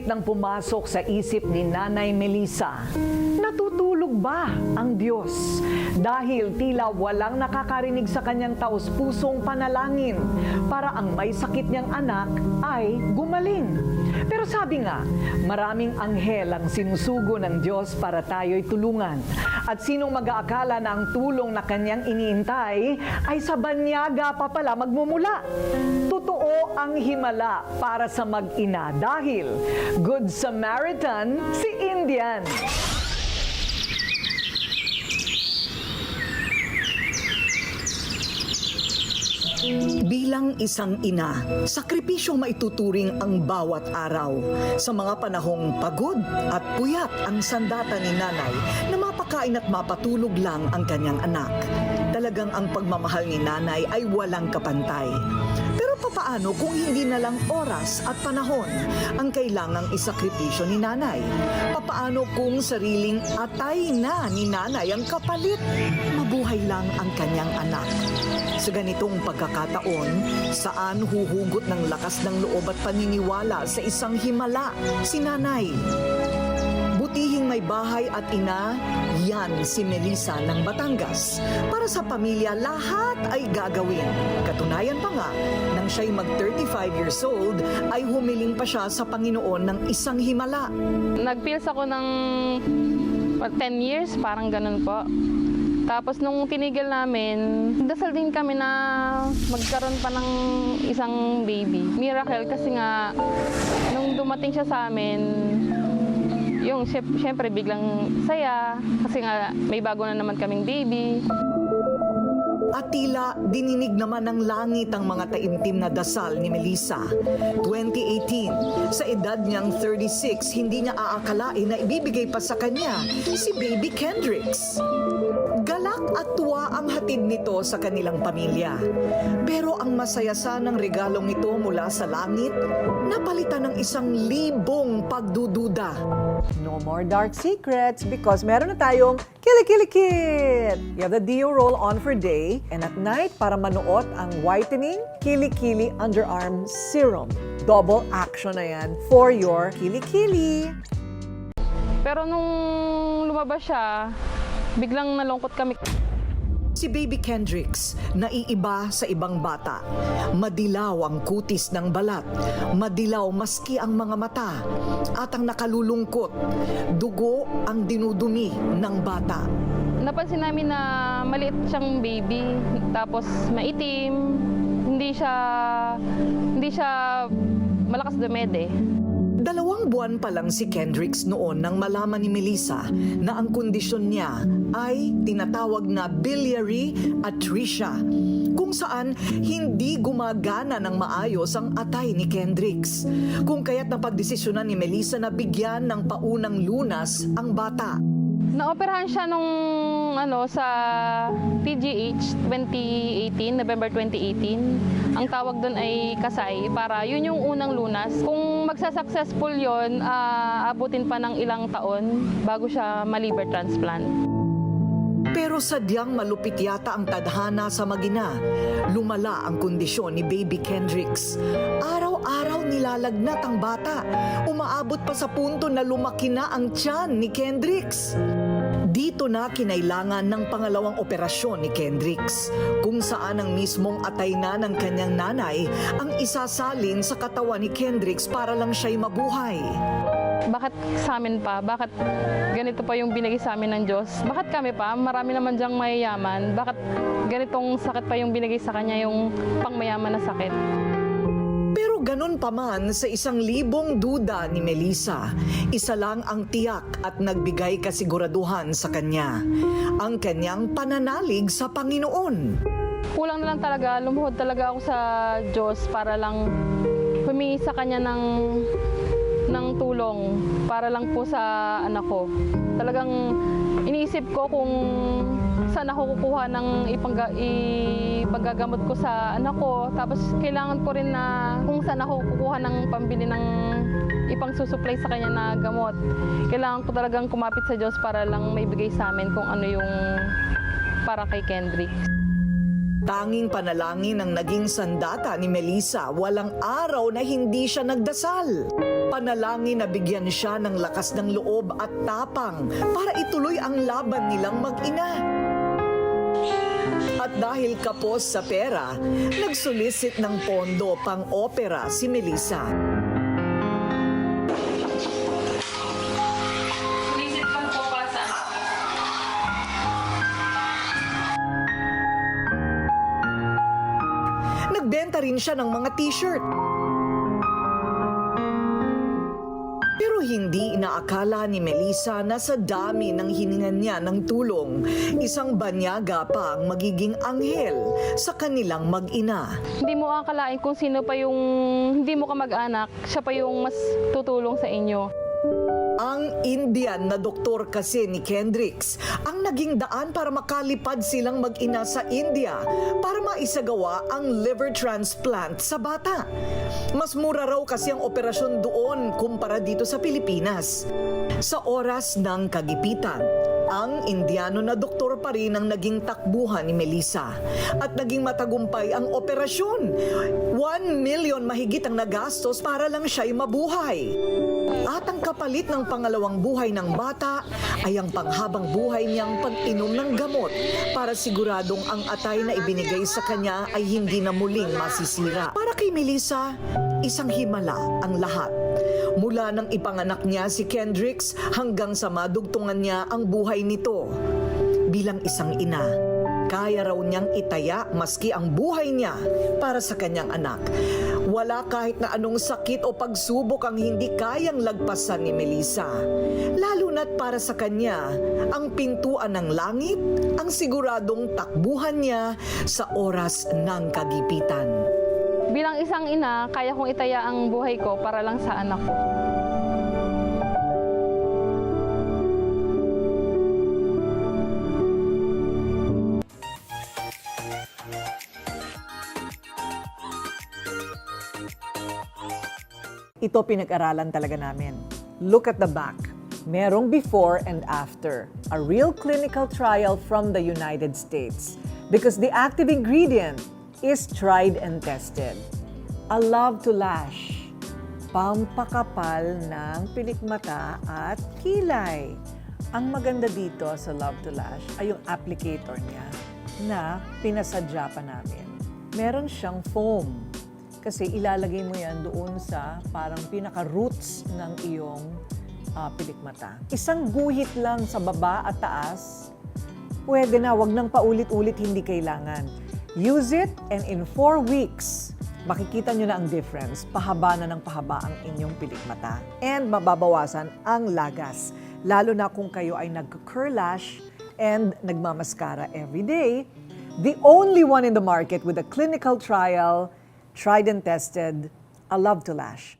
Pilit nang pumasok sa isip ni Nanay Melissa. Natutulog ba ang Diyos? Dahil tila walang nakakarinig sa kanyang taos-pusong panalangin para ang may sakit niyang anak ay gumaling. Pero sabi nga, maraming anghel ang sinusugo ng Diyos para tayo'y tulungan. At sinong mag-aakala na ang tulong na kanyang iniintay ay sa banyaga pa pala magmumula. Totoo ang himala para sa mag-ina dahil Good Samaritan si Indian. Bilang isang ina, sakripisyong maituturing ang bawat araw. Sa mga panahong pagod at puyat ang sandata ni nanay na mapakain at mapatulog lang ang kanyang anak. Talagang ang pagmamahal ni nanay ay walang kapantay. Papaano kung hindi na lang oras at panahon ang kailangang isakripisyo ni nanay? Papaano kung sariling atay na ni nanay ang kapalit? Mabuhay lang ang kanyang anak. Sa ganitong pagkakataon, saan huhugot ng lakas ng loob at paniniwala sa isang himala si nanay? Bahay at ina, yan si Melissa ng Batangas. Para sa pamilya, lahat ay gagawin. Katunayan pa nga, nang siya'y mag 35 years old, ay humiling pa siya sa Panginoon ng isang himala. Nag-pills ako ng what, 10 years, parang ganun po. Tapos nung tinigil namin, dasal din kami na magkaroon pa ng isang baby. Miracle kasi nga, nung dumating siya sa amin, yung syem- syempre biglang saya kasi nga may bago na naman kaming baby. At tila dininig naman ng langit ang mga taimtim na dasal ni Melissa. 2018, sa edad niyang 36, hindi niya aakalain na ibibigay pa sa kanya si Baby Kendricks. Galak at tuwa ang hatid nito sa kanilang pamilya. Pero ang masaya sanang regalong ito mula sa langit, napalitan ng isang libong pagdududa. No more dark secrets because meron na tayong Kili-Kili-Kit! You have the Dio roll on for day and at night para manuot ang whitening Kili-Kili Underarm Serum. Double action na yan for your Kili-Kili. Pero nung lumabas siya, biglang nalungkot kami. Si Baby Kendricks, naiiba sa ibang bata. Madilaw ang kutis ng balat, madilaw maski ang mga mata, at ang nakalulungkot, dugo ang dinudumi ng bata. Napansin namin na maliit siyang baby, tapos maitim, hindi siya hindi siya malakas dumede. Dalawang buwan pa lang si Kendricks noon nang malaman ni Melissa na ang kondisyon niya ay tinatawag na biliary atresia, kung saan hindi gumagana ng maayos ang atay ni Kendricks. Kung kaya't napagdesisyonan ni Melissa na bigyan ng paunang lunas ang bata. Naoperahan siya nung ano sa PGH 2018, November 2018. Ang tawag doon ay kasay para yun yung unang lunas. Kung magsa-successful yun, ah, abutin pa ng ilang taon bago siya ma-liver transplant. Pero sadyang malupit yata ang tadhana sa magina. Lumala ang kondisyon ni Baby Kendricks. Araw-araw nilalagnat ang bata. Umaabot pa sa punto na lumaki na ang tiyan ni Kendricks. Dito na kinailangan ng pangalawang operasyon ni Kendricks, kung saan ang mismong atay na ng kanyang nanay ang isasalin sa katawan ni Kendricks para lang siya'y mabuhay. Bakit sa amin pa? Bakit ganito pa yung binigay sa amin ng Diyos? Bakit kami pa? Marami naman diyang mayayaman. Bakit ganitong sakit pa yung binigay sa kanya yung pangmayaman na sakit? Pero ganun pa man sa isang libong duda ni Melissa, isa lang ang tiyak at nagbigay kasiguraduhan sa kanya, ang kanyang pananalig sa Panginoon. Kulang na lang talaga, lumuhod talaga ako sa Diyos para lang humingi sa Kanya ng, ng tulong para lang po sa anak ko. Talagang iniisip ko kung saan ako kukuha ng ipangga, ipagagamot ko sa anak ko. Tapos kailangan ko rin na kung saan ako kukuha ng pambili ng ipang susupply sa kanya na gamot. Kailangan ko talagang kumapit sa Diyos para lang maibigay sa amin kung ano yung para kay Kendrick. Tanging panalangin ang naging sandata ni Melissa, walang araw na hindi siya nagdasal. Panalangin na bigyan siya ng lakas ng loob at tapang para ituloy ang laban nilang mag-ina. At dahil kapos sa pera, nagsulisit ng pondo pang opera si Melissa. Nagbenta rin siya ng mga t-shirt. Pero hindi inaakala ni Melissa na sa dami ng hiningan niya ng tulong, isang banyaga pa ang magiging anghel sa kanilang mag-ina. Hindi mo akalain kung sino pa yung hindi mo kamag-anak, siya pa yung mas tutulong sa inyo. Ang Indian na doktor kasi ni Kendricks ang naging daan para makalipad silang mag-ina sa India para maisagawa ang liver transplant sa bata. Mas mura raw kasi ang operasyon doon kumpara dito sa Pilipinas. Sa oras ng kagipitan, ang Indiano na doktor pa rin ang naging takbuhan ni Melissa at naging matagumpay ang operasyon. 1 million mahigit ang nagastos para lang siya'y mabuhay. At ang kapalit ng pangalawang buhay ng bata ay ang panghabang buhay niyang pag-inom ng gamot para siguradong ang atay na ibinigay sa kanya ay hindi na muling masisira. Para kay Melissa, isang himala ang lahat. Mula nang ipanganak niya si Kendricks hanggang sa madugtungan niya ang buhay nito. Bilang isang ina, kaya raw niyang itaya maski ang buhay niya para sa kanyang anak. Wala kahit na anong sakit o pagsubok ang hindi kayang lagpasan ni Melissa. Lalo na't para sa kanya, ang pintuan ng langit ang siguradong takbuhan niya sa oras ng kagipitan. Bilang isang ina, kaya kong itaya ang buhay ko para lang sa anak ko. Ito pinag-aralan talaga namin. Look at the back. Merong before and after. A real clinical trial from the United States. Because the active ingredient is tried and tested. A love to lash. Pampakapal ng pilikmata at kilay. Ang maganda dito sa Love to Lash ay yung applicator niya na pinasadya pa namin. Meron siyang foam kasi ilalagay mo yan doon sa parang pinaka-roots ng iyong ah, pilikmata. Isang guhit lang sa baba at taas, pwede na, wag nang paulit-ulit, hindi kailangan. Use it and in four weeks, makikita nyo na ang difference. Pahaba na ng pahaba ang inyong pilikmata. And mababawasan ang lagas. Lalo na kung kayo ay nag-curl lash and nagmamaskara every day. The only one in the market with a clinical trial, tried and tested, a love to lash.